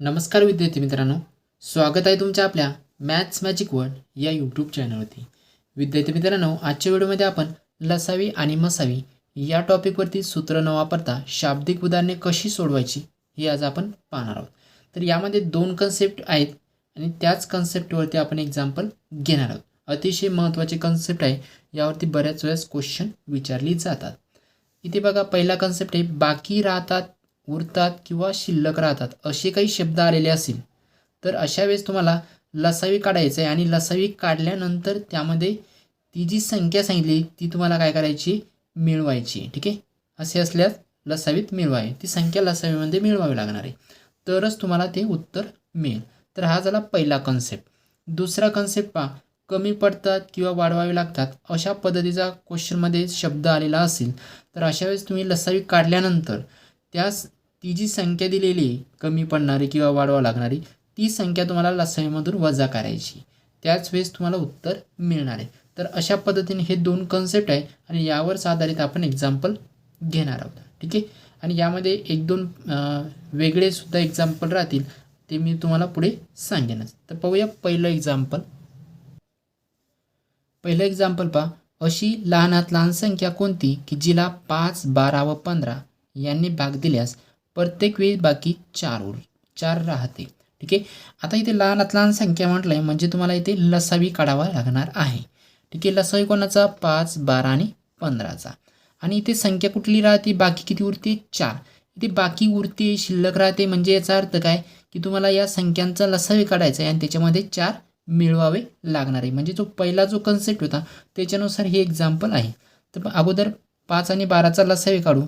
नमस्कार विद्यार्थी मित्रांनो स्वागत आहे तुमच्या आपल्या मॅथ्स मॅजिक वर्ल्ड या यूट्यूब चॅनलवरती विद्यार्थी मित्रांनो आजच्या व्हिडिओमध्ये आपण लसावी आणि मसावी या टॉपिकवरती सूत्र न वापरता शाब्दिक उदाहरणे कशी सोडवायची हे आज आपण पाहणार आहोत. तर यामध्ये दोन कन्सेप्ट आहेत आणि त्याच कन्सेप्टवरती आपण एक्झाम्पल घेणार आहोत. अतिशय महत्त्वाचे कन्सेप्ट आहे यावरती बऱ्याच वेळेस क्वेश्चन विचारली जातात. इथे बघा पहिला कन्सेप्ट आहे बाकी राहतात उरतात किंवा शिल्लक राहतात असे काही शब्द आलेले असतील. तर अशा वेळेस तुम्हाला लसावी काढायचं आहे आणि लसावी काढल्यानंतर त्यामध्ये ती जी संख्या सांगितली ती तुम्हाला काय करायची? मिळवायची ठीक आहे? असे असल्यास लसावीत मिळवावी ती संख्या लसावीमध्ये मिळवावी लागणार आहे. तरच तुम्हाला ते उत्तर मिळेल. तर हा झाला पहिला कन्सेप्ट दुसरा कन्सेप्ट पहा. कमी पडतात किंवा वाढवावे लागतात अशा पद्धतीचा क्वेश्चनमध्ये शब्द आलेला असेल. तर अशा वेळेस तुम्ही लसावी काढल्यानंतर त्यास ती जी संख्या दिलेली आहे कमी पडणारी किंवा वाढवा लागणारी ती संख्या तुम्हाला लसावीमधून वजा करायची. त्याच वेळेस तुम्हाला उत्तर मिळणार आहे. तर अशा पद्धतीने हे दोन कन्सेप्ट आहे आणि यावरच आधारित आपण एक्झाम्पल घेणार आहोत. ठीक आहे? आणि यामध्ये एक दोन वेगळेसुद्धा एक्झाम्पल राहतील ते मी तुम्हाला पुढे सांगेनच. तर पाहूया पहिलं एक्झाम्पल पहिलं एक्झाम्पल पहा. अशी लहानात लहान संख्या कोणती? की जिला पाच बारा व पंधरा. यांनी भाग दिल्यास प्रत्येक वेळी बाकी चार उर चार राहते. ठीक आहे? आता इथे लहानात लहान संख्या म्हटलं आहे म्हणजे तुम्हाला इथे लसावी काढावा लागणार आहे. ठीक आहे? लसावी कोणाचा? पाच बारा आणि पंधराचा. आणि इथे संख्या कुठली राहते? बाकी किती उरते? चार. इथे बाकी उरते शिल्लक राहते म्हणजे याचा अर्थ काय? की तुम्हाला या संख्यांचा लसावी काढायचा आहे आणि त्याच्यामध्ये चार मिळवावे लागणार आहे. म्हणजे जो पहिला जो कन्सेप्ट होता त्याच्यानुसार हे एक्झाम्पल आहे. तर अगोदर पाच आणि बाराचा लसावी काढू.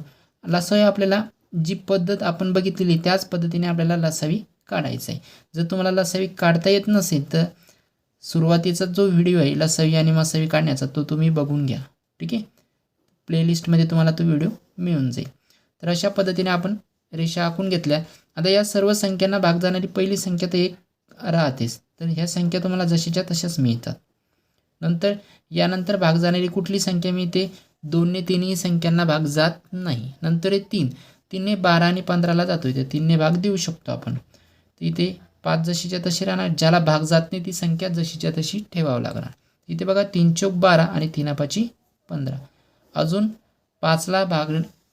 लसावी आपल्याला जी पद्धत आपण बघितलेली त्याच पद्धतीने आपल्याला लसावी काढायचं आहे. जर तुम्हाला लसावी काढता येत नसेल तर सुरुवातीचा जो व्हिडिओ आहे लसावी आणि मसावी काढण्याचा तो तुम्ही बघून घ्या. ठीक आहे? प्लेलिस्टमध्ये तुम्हाला तो व्हिडिओ मिळून जाईल. तर अशा पद्धतीने आपण रेषा आखून घेतल्या. आता या सर्व संख्यांना भाग जाणारी पहिली संख्या तर एक राहतेच. तर ह्या संख्या तुम्हाला जशीच्या तशाच मिळतात. नंतर यानंतर भाग जाणारी कुठली संख्या मिळते? दोनने तीनही संख्यांना भाग जात नाही. नंतर आहे तीन. तीनने बारा आणि पंधराला जातो इथे तीनने भाग देऊ शकतो आपण. इथे पाच जशीच्या तशी राहणार. ज्याला भाग जात नाही ती संख्या जशीच्या तशी ठेवावं लागणार. इथे बघा तीन चौक बारा आणि तीनापाची पंधरा. अजून पाचला भाग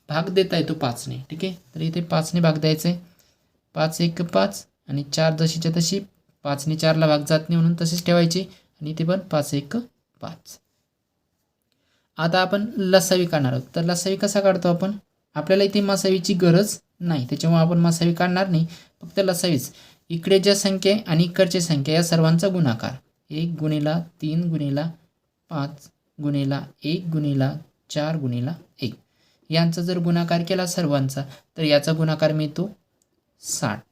भाग देता येतो पाचने. ठीक आहे? तर इथे पाचने भाग द्यायचा आहे पाच एक पाच आणि चार जशीच्या तशी. पाचने चारला भाग जात नाही म्हणून तसेच ठेवायचे. आणि इथे पण पाच एक पाच. आता आपण लसावी काढणार आहोत. तर लसावी कसा काढतो आपण? आपल्याला इथे मसावीची गरज नाही. त्याच्यामुळे आपण मसावी काढणार नाही. फक्त लसावीच. इकडे ज्या संख्या आहे आणि इकडच्या संख्या या सर्वांचा गुणाकार. एक गुणेला तीन गुणेला पाच गुणेला एक गुणेला चार गुणेला एक. यांचा जर गुणाकार केला सर्वांचा तर याचा गुणाकार मिळतो साठ.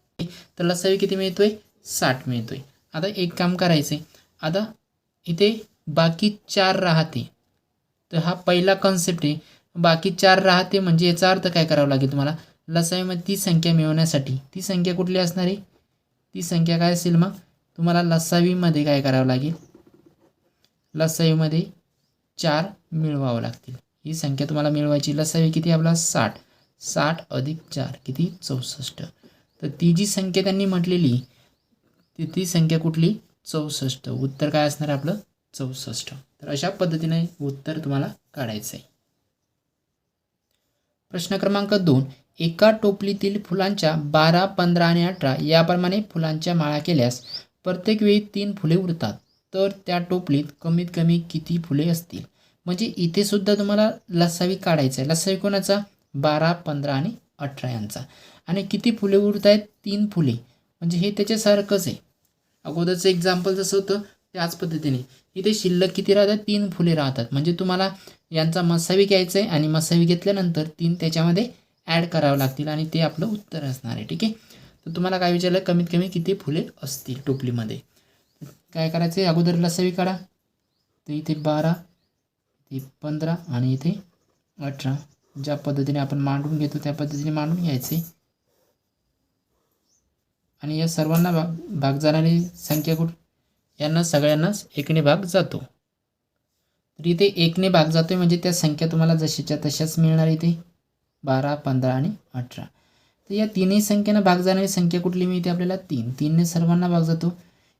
तर लसावी किती मिळतो आहे साठ मिळतो आहे आता एक काम करायचं आहे आता इथे बाकी चार राहते तर हा पहिला कन्सेप्ट आहे. बाकी चार राहते म्हणजे याचा अर्थ काय करावा लागेल तुम्हाला? लसाईमध्ये ती संख्या मिळवण्यासाठी. ती संख्या कुठली असणार आहे? ती संख्या काय असेल मग? तुम्हाला लसावीमध्ये काय करावं लागेल? लसावीमध्ये चार मिळवावं लागतील. ही संख्या तुम्हाला मिळवायची. लसावी किती आपला? साठ. साठ अधिक चार किती? चौसष्ट. तर ती जी संख्या त्यांनी म्हटलेली ती ती संख्या कुठली? चौसष्ट. उत्तर काय असणार आहे आपलं? चौसष्ट. तर अशा पद्धतीने उत्तर तुम्हाला काढायचं आहे. प्रश्न क्रमांक दोन. एका टोपलीतील फुलांच्या बारा पंधरा आणि अठरा याप्रमाणे फुलांच्या माळा केल्यास प्रत्येक वेळी तीन फुले उरतात. तर त्या टोपलीत कमीत कमी किती फुले असतील? म्हणजे इथे सुद्धा तुम्हाला लसावी काढायचं आहे. लसावी कोणाचा? बारा पंधरा आणि अठरा यांचा. आणि किती फुले उरत आहेत तीन फुले. म्हणजे हे त्याच्यासारखंच आहे. अगोदरचं एक्झाम्पल जसं होतं त्याच पद्धतीने. इथे शिल्लक किती राहतात? तीन फुले राहतात. म्हणजे तुम्हाला यांचा मसावी घ्यायचा आहे आणि मसावी घेतल्यानंतर तीन त्याच्यामध्ये ॲड करावं लागतील आणि ते आपलं उत्तर असणार आहे. ठीक आहे? तर तुम्हाला काय विचारलं? कमीत कमी किती फुले असतील टोपलीमध्ये? काय करायचं आहे अगोदर लसावी काढा. तर इथे बारा इथे पंधरा आणि इथे अठरा. ज्या पद्धतीने आपण मांडून घेतो त्या पद्धतीने मांडून घ्यायचे. आणि या सर्वांना भाग भाग जाणारी संख्या कुठं? यांना सगळ्यांनाच एकने भाग जातो. तर इथे एकने भाग जातो आहे म्हणजे त्या संख्या तुम्हाला जशीच्या तशाच मिळणार इथे. बारा पंधरा आणि अठरा. तर या तीनही संख्येनं भाग जाणारी संख्या कुठली मिळते आपल्याला? तीन. तीनने सर्वांना भाग जातो.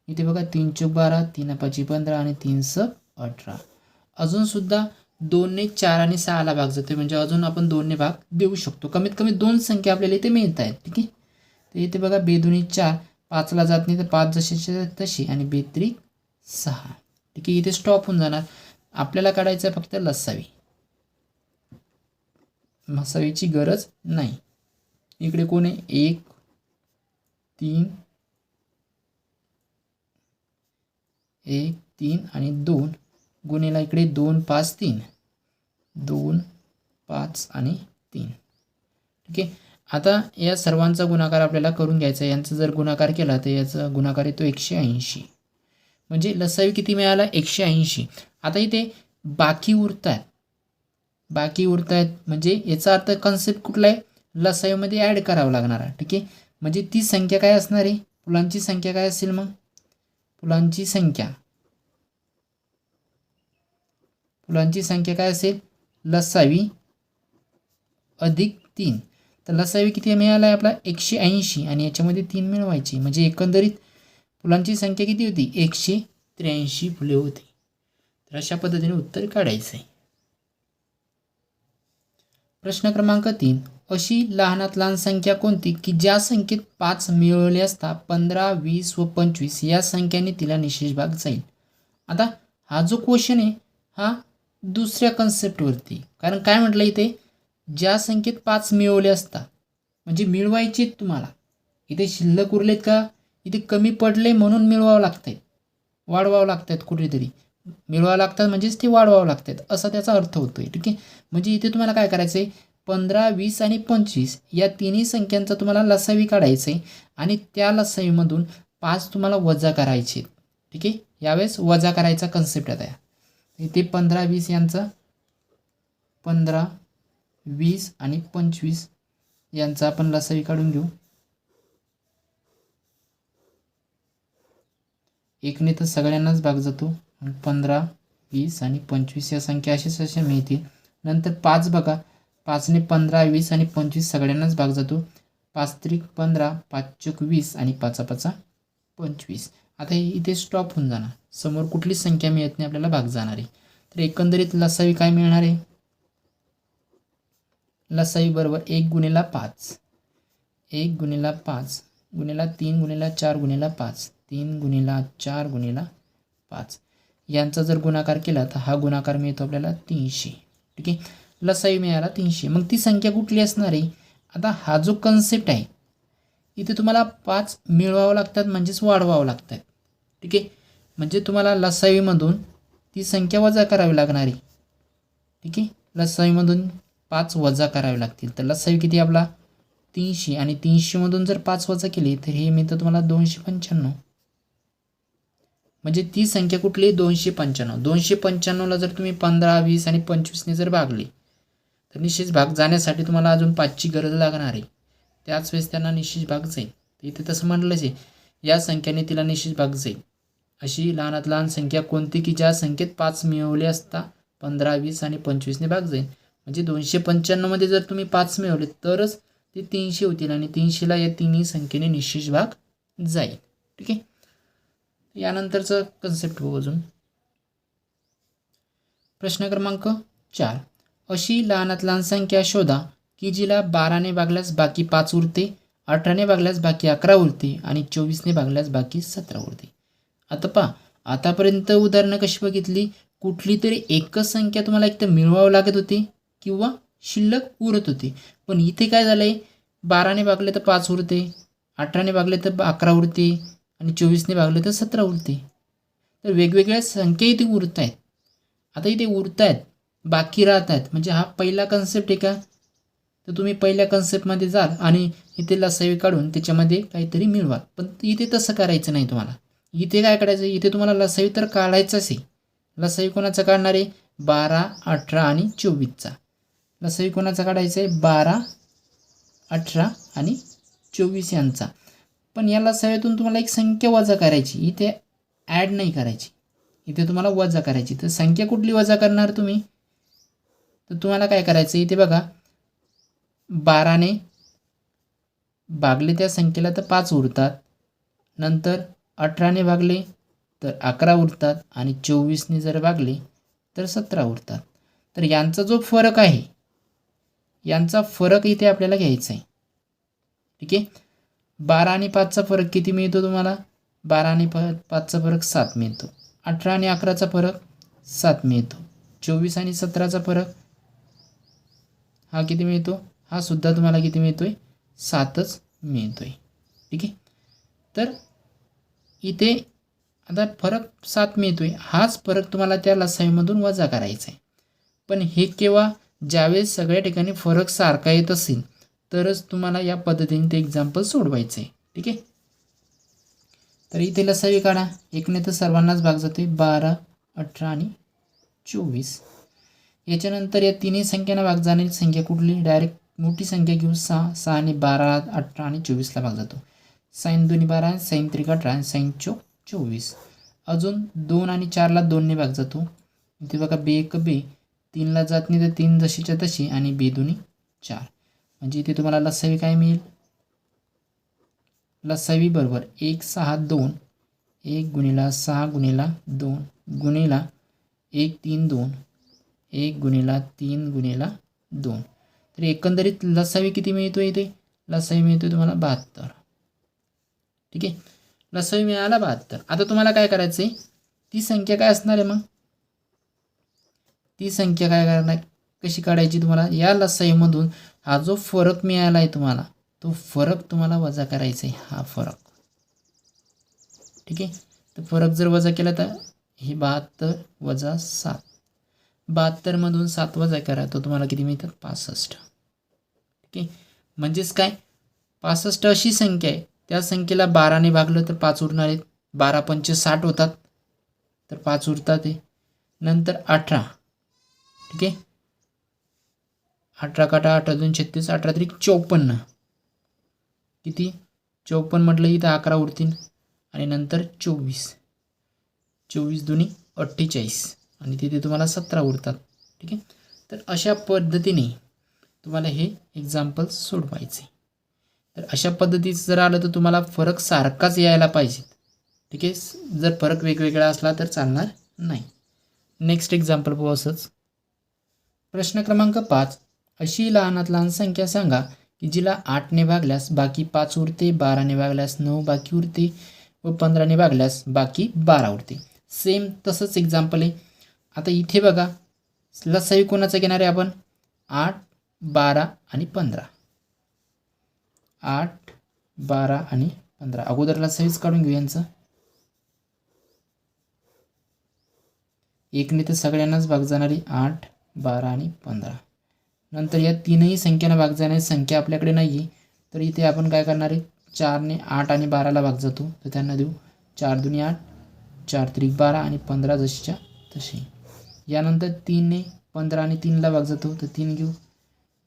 इथे बघा तीन चौक बारा तीन पाची पंधरा आणि तीन स अठरा. अजूनसुद्धा दोनने चार आणि सहाला भाग जातो म्हणजे अजून आपण दोनने भाग देऊ शकतो. कमीत कमी दोन संख्या आपल्याला इथे मिळत आहेत ठीक आहे? तर इथे बघा बेदोनी चार पाचला जात नाही तर पाच जशी तशी आणि बेत्री सहा. ठीक आहे इथे स्टॉप होऊन जाणार. आपल्याला काढायचं फक्त लसावी. मसावीची गरज नाही. इकडे कोण आहे? एक तीन एक तीन आणि दोन. गुन्हेला इकडे दोन पाच तीन. दोन पाच आणि तीन. ठीक आहे? आता या सर्वांचा गुणाकार आपल्याला करून घ्यायचा आहे. यांचा जर गुणाकार केला तर याचा गुणाकार येतो एकशे ऐंशी. म्हणजे लसावी किती मिळाला? एकशे ऐंशी. आता इथे बाकी उरत आहेत बाकी उरत आहेत म्हणजे याचा अर्थ कन्सेप्ट कुठला आहे? लसावीमध्ये ॲड करावं लागणार आहे. ठीक आहे? म्हणजे ती संख्या काय असणार आहे? फुलांची संख्या काय असेल मग? फुलांची संख्या. फुलांची संख्या काय असेल? लसावी अधिक तीन. तर लसावी किती मिळाला आहे आपला? एकशे ऐंशी आणि याच्यामध्ये तीन मिळवायची. म्हणजे एकंदरीत फुलांची संख्या किती होती? एकशे त्र्याऐंशी फुले होती. तर अशा पद्धतीने उत्तर काढायचं आहे प्रश्न क्रमांक तीन. अशी लहानात लहान संख्या कोणती की ज्या संख्येत पाच मिळवले असता पंधरा वीस व पंचवीस या संख्याने तिला निशेष भाग जाईल? आता हा जो क्वेश्चन आहे हा दुसऱ्या कन्सेप्टवरती कारण काय म्हटलं इथे? ज्या संख्येत पाच मिळवले असता म्हणजे मिळवायचे तुम्हाला. इथे शिल्लक उरलेत का? इथे कमी पडले म्हणून मिळवावं लागतंय. वाढवावं लागतात कुठेतरी. मिळवावं लागतात म्हणजेच ते वाढवावं लागतात. असा त्याचा अर्थ होतो आहे ठीक आहे? म्हणजे इथे तुम्हाला काय करायचं आहे पंधरा वीस आणि पंचवीस या तिन्ही संख्यांचा तुम्हाला लसावी काढायचं आहे आणि त्या लसावीमधून पाच तुम्हाला वजा करायचे ठीक आहे? यावेळेस वजा करायचा कन्सेप्ट आता इथे पंधरा वीस यांचा पंधरा वीस आणि पंचवीस यांचा आपण लसावी काढून घेऊ. एकने तर सगळ्यांनाच भाग जातो. पंधरा वीस आणि पंचवीस या संख्या अशाच अशा मिळतील. नंतर पाच बघा. पाचने पंधरा वीस आणि पंचवीस सगळ्यांनाच भाग जातो. पाच त्रिक पंधरा पाच चूक वीस आणि पाचा पाचा पंचवीस. आता इथे स्टॉप होऊन जाणार. समोर कुठलीच संख्या मिळत नाही आपल्याला भाग जाणार आहे. तर एकंदरीत लसावी काय मिळणार आहे? लसाई बरोबर एक गुणेला पाच. एक गुणेला पाच गुन्हेला तीन गुणेला चार गुन्हेला पाच. तीन गुणेला चार गुणेला पाच. यांचा जर गुणाकार केला तर हा गुणाकार मिळतो आपल्याला तीनशे. ठीक आहे? लसाई मिळाला तीनशे. मग ती संख्या कुठली असणार आहे? आता हा जो कन्सेप्ट आहे इथे तुम्हाला पाच मिळवावं लागतात म्हणजेच वाढवावं लागतात. ठीक आहे? म्हणजे तुम्हाला लसावीमधून ती संख्या वजा करावी लागणार आहे. ठीक आहे? लसावीमधून पाच वजा करावे लागतील. तर लसावी किती आपला? तीनशे. आणि तीनशेमधून जर पाच वजा केली तर हे मिळतं तुम्हाला दोनशे पंच्याण्णव. म्हणजे ती संख्या कुठली? दोनशे पंच्याण्णव. दोनशे पंच्याण्णवला जर तुम्ही पंधरा वीस आणि पंचवीसने जर भागली तर निश्चित भाग जाण्यासाठी तुम्हाला अजून पाचची गरज लागणार आहे. त्याच वेळेस त्यांना निश्चित भाग जाईल. तर इथे तसं म्हटलंच आहे या संख्येने तिला निश्चित भाग जाईल. अशी लहानात लहान संख्या कोणती की ज्या संख्येत पाच मिळवले असता पंधरा वीस आणि पंचवीसने भाग जाईल? म्हणजे दोनशे पंच्याण्णवमध्ये जर तुम्ही पाच मिळवले तरच ते तीनशे होतील आणि तीनशेला या तिन्ही संख्येने निश्चित भाग जाईल. ठीक आहे? यानंतरचं कन्सेप्ट बघू अजून. प्रश्न क्रमांक चार. अशी लहानात लहान संख्या शोधा की जिला बाराने भागल्यास बाकी पाच उरते अठराने भागल्यास बाकी अकरा उरते आणि चोवीसने भागल्यास बाकी सतरा उरते. आता पहा आतापर्यंत उदाहरणं कशी बघितली? कुठली तरी एकच संख्या तुम्हाला एक तर मिळवावं लागत होती. किंवा शिल्लक उरत होते. पण इथे काय झालं आहे बाराने भागले तर पाच उरते अठराने भागले तर अकरा उरते आणि चोवीसने भागले तर सतरा उरते. तर वेगवेगळ्या संख्या इथे उरत आहेत आता इथे उरत आहेत बाकी राहत आहेत म्हणजे हा पहिला कन्सेप्ट आहे का? तर तुम्ही पहिल्या कन्सेप्टमध्ये जाल आणि इथे लसावी काढून त्याच्यामध्ये काहीतरी मिळवाल पण इथे तसं करायचं नाही तुम्हाला. इथे काय काढायचं इथे तुम्हाला लसावी तर काढायचंच आहे. लसावी कोणाचा काढणार आहे? बारा अठरा आणि चोवीसचा. लसावी कोणाचा काढायचा आहे? बारा अठरा आणि चोवीस यांचा. पण या लसाव्यातून तुम्हाला एक संख्या वजा करायची. इथे ॲड नाही करायची. इथे तुम्हाला वजा करायची. तर संख्या कुठली वजा करणार तुम्ही? तर तुम्हाला काय करायचं? इथे बघा. बाराने भागले त्या संख्येला तर पाच उरतात. नंतर अठराने भागले तर अकरा उरतात आणि चोवीसने जर भागले तर सतरा उरतात. तर यांचा जो फरक आहे यांचा फरक इथे आपल्याला घ्यायचा आहे. ठीक आहे? बारा आणि पाचचा फरक किती मिळतो तुम्हाला? बारा आणि प पाचचा फरक सात मिळतो. अठरा आणि अकराचा फरक सात मिळतो. चोवीस आणि सतराचा फरक हा किती मिळतो? हा सुद्धा तुम्हाला किती मिळतो आहे सातच मिळतो आहे ठीक आहे? तर इथे आता फरक सात मिळतो आहे हाच फरक तुम्हाला त्या लसाईमधून वजा करायचा आहे. पण हे केव्हा ज्यावेळेस सगळ्या ठिकाणी फरक सारखा येत असेल तरच तुम्हाला या पद्धतीने ते एक्झाम्पल सोडवायचं आहे. ठीक आहे? तर इथे लसावी काढा. एकने तर सर्वांनाच भाग जाते बारा अठरा आणि चोवीस. याच्यानंतर या तिन्ही संख्यांना भाग जाणारी संख्या कुठली? डायरेक्ट मोठी संख्या घेऊन सहा सहा आणि बारा अठरा आणि चोवीसला भाग जातो. साईन दोन्ही बारा साईन त्रिक अठरा आणि साईन चो चोवीस. अजून दोन आणि चारला दोनने भाग जातो. इथे बघा बे एक बे. तीनला जात नाही तर तीन जशीच्या तशी आणि बेदुनी चार. म्हणजे इथे तुम्हाला लसावी काय मिळेल? लसावी बरोबर एक सहा दोन एक गुणिला सहा गुणिला दोन गुणिला एक तीन दोन एक गुणिला तीन गुणिला दोन. तर एकंदरीत लसावी किती मिळतो इथे? लसावी मिळतो तुम्हाला बहात्तर. ठीक आहे? लसावी मिळाला बहात्तर. आता तुम्हाला काय करायचं आहे ती संख्या काय असणार आहे मग? ती संख्या काय करणार? कशी काढायची तुम्हाला? या लसाईमधून हा जो फरक मिळाला आहे तुम्हाला तो फरक तुम्हाला वजा करायचा आहे हा फरक. ठीक आहे? तर फरक जर वजा केला तर हे बहात्तर वजा सात. बहात्तरमधून सात वजा करा तर तुम्हाला किती मिळतात? पासष्ट. ठीक आहे? म्हणजेच काय? पासष्ट अशी संख्या आहे त्या संख्येला बाराने भागलं तर पाच उरणार आहेत. बारा पंचे साठ होतात तर पाच उरतात आहे नंतर अठरा. ठीक आहे? अठरा काटा अठरा दोन छत्तीस अठरा तरी चौपन्न. किती? चौपन्न म्हटलं इथं अकरा उरतील. आणि नंतर चोवीस. चोवीस दोन्ही अठ्ठेचाळीस. आणि तिथे तुम्हाला सतरा उरतात. ठीक आहे? तर अशा पद्धतीने तुम्हाला हे एक्झाम्पल सोडवायचे. तर अशा पद्धतीचं जर आलं तर तुम्हाला फरक सारखाच यायला पाहिजे ठीक आहे? जर फरक वेगवेगळा असला तर चालणार नाही. नेक्स्ट एक्झाम्पल पाहू असंच. प्रश्न क्रमांक पाच. अशी लहानात लहान संख्या सांगा की जिला आठने भागल्यास बाकी पाच उरते बाराने भागल्यास नऊ बाकी उरते व पंधराने भागल्यास बाकी बारा उरते. सेम तसंच एक्झाम्पल आहे. आता इथे बघा. लसावी कोणाचा घेणार आहे आपण? आठ बारा आणि पंधरा. आठ बारा आणि पंधरा. अगोदर लसावीच काढून घेऊ यांचं. एकने तर सगळ्यांनाच भाग जाणारी आठ बारा आणि पंधरा. नंतर या तीनही संख्यांना भाग जाण्याची संख्या आपल्याकडे नाही आहे तर इथे आपण काय करणार आहे? चारने आठ आणि बाराला भाग जातो. तर त्यांना देऊ चार दुनी आठ चार त्रिक बारा आणि पंधरा जशीच्या तशी. यानंतर तीनने पंधरा आणि तीनला भाग जातो. तर तीन घेऊ.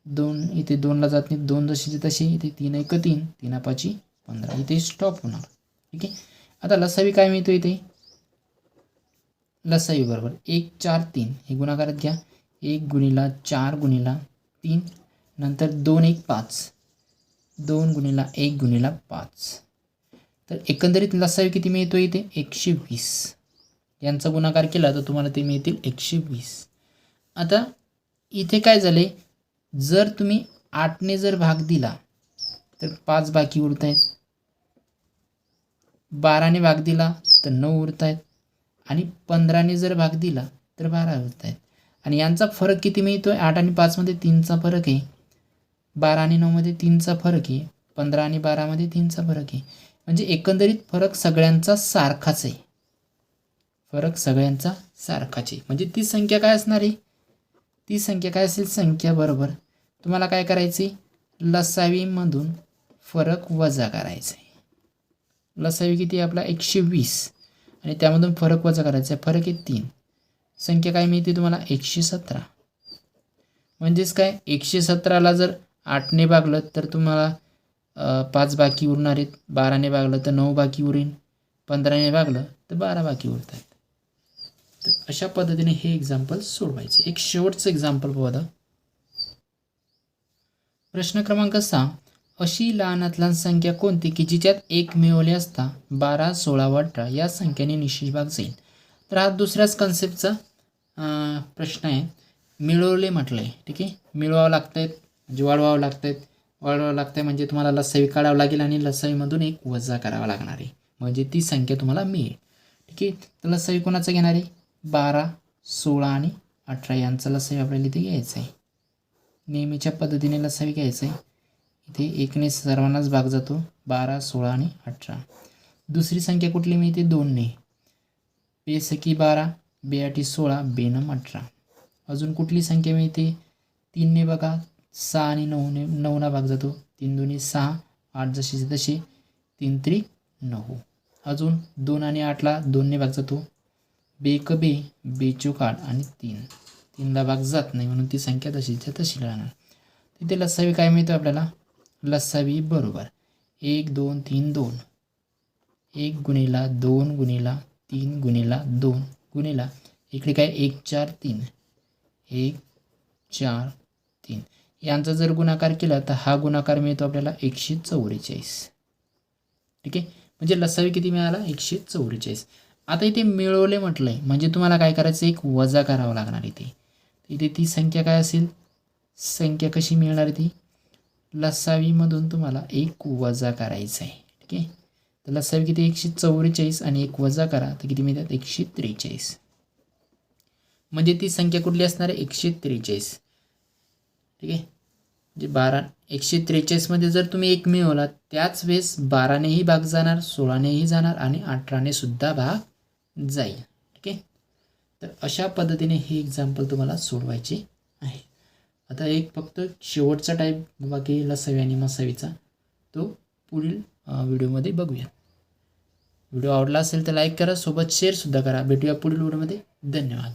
दोन इथे दोनला जात नाही दोन जशीची तशी. इथे तीन एक तीन तीन पाची पंधरा. इथे स्टॉप होणार. ठीक आहे? आता लसावी काय मिळतो इथे? लसावी बरोबर. एक चार तीन. हे गुणाकारात घ्या. एक गुणिला चार गुणिला तीन नंतर दोन एक पाच. दोन गुणिला एक गुणिला पाच. तर एकंदरीत लसावी किती मिळतो इथे? एकशे वीस. यांचा गुणाकार केला तर तुम्हाला ते मिळतील एकशे वीस. आता इथे काय झाले? जर तुम्ही आठने जर भाग दिला तर पाच बाकी उरत आहेत बाराने भाग दिला तर नऊ उरत आहेत आणि पंधराने जर भाग दिला तर बारा उरत आहेत आणि यांचा फरक किती मिळतो आहे आठ आणि पाचमध्ये तीनचा फरक आहे. बारा आणि नऊमध्ये तीनचा फरक आहे. पंधरा आणि बारामध्ये तीनचा फरक आहे. म्हणजे एकंदरीत फरक सगळ्यांचा सारखाच आहे. फरक सगळ्यांचा सारखाच आहे. म्हणजे ती संख्या काय असणार आहे? ती संख्या काय असेल? संख्या बरोबर. तुम्हाला काय करायचे लसावीमधून फरक वजा करायचा आहे लसावी किती आहे आपला? एकशे वीस. आणि त्यामधून फरक वजा करायचा आहे फरक आहे तीन. संख्या काय मिळते तुम्हाला? एकशे सतरा. म्हणजेच काय? एकशे सतराला जर आठने भागलं तर तुम्हाला पाच बाकी उरणार आहेत. बाराने भागलं तर नऊ बाकी उरेन. पंधराने भागलं तर बारा बाकी उरत आहेत. तर अशा पद्धतीने हे एक्झाम्पल सोडवायचे. एक शेवटचं एक्झाम्पल बघा प्रश्न क्रमांक सहा. अशी लहानात लहान संख्या कोणती की जिच्यात एक मिळवली असता बारा सोळा व अठरा या संख्येने निश्चित भाग जाईल? तर हा दुसऱ्याच कन्सेप्टचा प्रश्न आहे. मिळवले म्हटलं आहे ठीक आहे? मिळवावं लागत आहेत म्हणजे वाढवावं लागत आहेत वाढवावं लागतं आहे म्हणजे तुम्हाला लसावी काढावं लागेल आणि लसावीमधून एक वजा करावा लागणार आहे. म्हणजे ती संख्या तुम्हाला मिळेल ठीक आहे? तर लसावी कोणाचं घेणार आहे? बारा सोळा आणि अठरा यांचा लसावी आपल्याला इथे घ्यायचं आहे. नेहमीच्या पद्धतीने लसावी घ्यायचं आहे. इथे एकने सर्वांनाच भाग जातो. बारा सोळा आणि अठरा. दुसरी संख्या कुठली मिळते? दोनने. पेसकी बारा बेआटी सोळा बेनम अठरा. अजून कुठली संख्या मिळते? तीनने बघा सहा आणि नऊने नऊना भाग जातो. तीन दोन्ही सहा आठ जशीचे तसे. तीन त्रिक नऊ. अजून दोन आणि आठला दोनने भाग जातो. बेक बे बेचूक आठ आणि तीन. तीनला भाग जात नाही म्हणून ती संख्या तशीच्या तशी राहणार. तिथे लसावी काय मिळतं आपल्याला? लसावी बरोबर. एक दोन तीन दोन. एक गुणेला दोन गुणेला तीन गुणेला दोन. गुन्हेला इकडे काय एक चार तीन. एक चार तीन. यांचा जर गुणाकार केला तर हा गुणाकार मिळतो आपल्याला एकशे चौवेचाळीस. ठीक आहे? म्हणजे लसावी किती मिळाला? एकशे चौवेचाळीस. आता इथे मिळवले म्हटलं आहे म्हणजे तुम्हाला काय करायचं? एक वजा करावं लागणार इथे. इथे ती संख्या काय असेल? संख्या कशी मिळणार ती लसावीमधून तुम्हाला एक वजा करायचा आहे ठीक आहे? त्याला लसावी किती? एकशे चौवेचाळीस आणि एक वजा करा. तर किती मिळतात? एकशे त्रेचाळीस. म्हणजे ती संख्या कुठली असणार आहे? एकशे त्रेचाळीस. ठीक आहे? म्हणजे बारा एकशे त्रेचाळीसमध्ये जर तुम्ही एक मिळवला त्याच वेळेस बारानेही भाग जाणार सोळानेही जाणार आणि अठराने सुद्धा भाग जाईल. ठीक आहे? तर अशा पद्धतीने हे एक्झाम्पल तुम्हाला सोडवायचे आहे. आता एक फक्त शेवटचा टाईप बाकी लसावी आणि मसावीचा. तो पुढील व्हिडिओमध्ये बघूया व्हिडिओ आवडला असेल तर लाईक करा सोबत शेअरसुद्धा करा. भेटूया पुढील व्हिडिओमध्ये. धन्यवाद.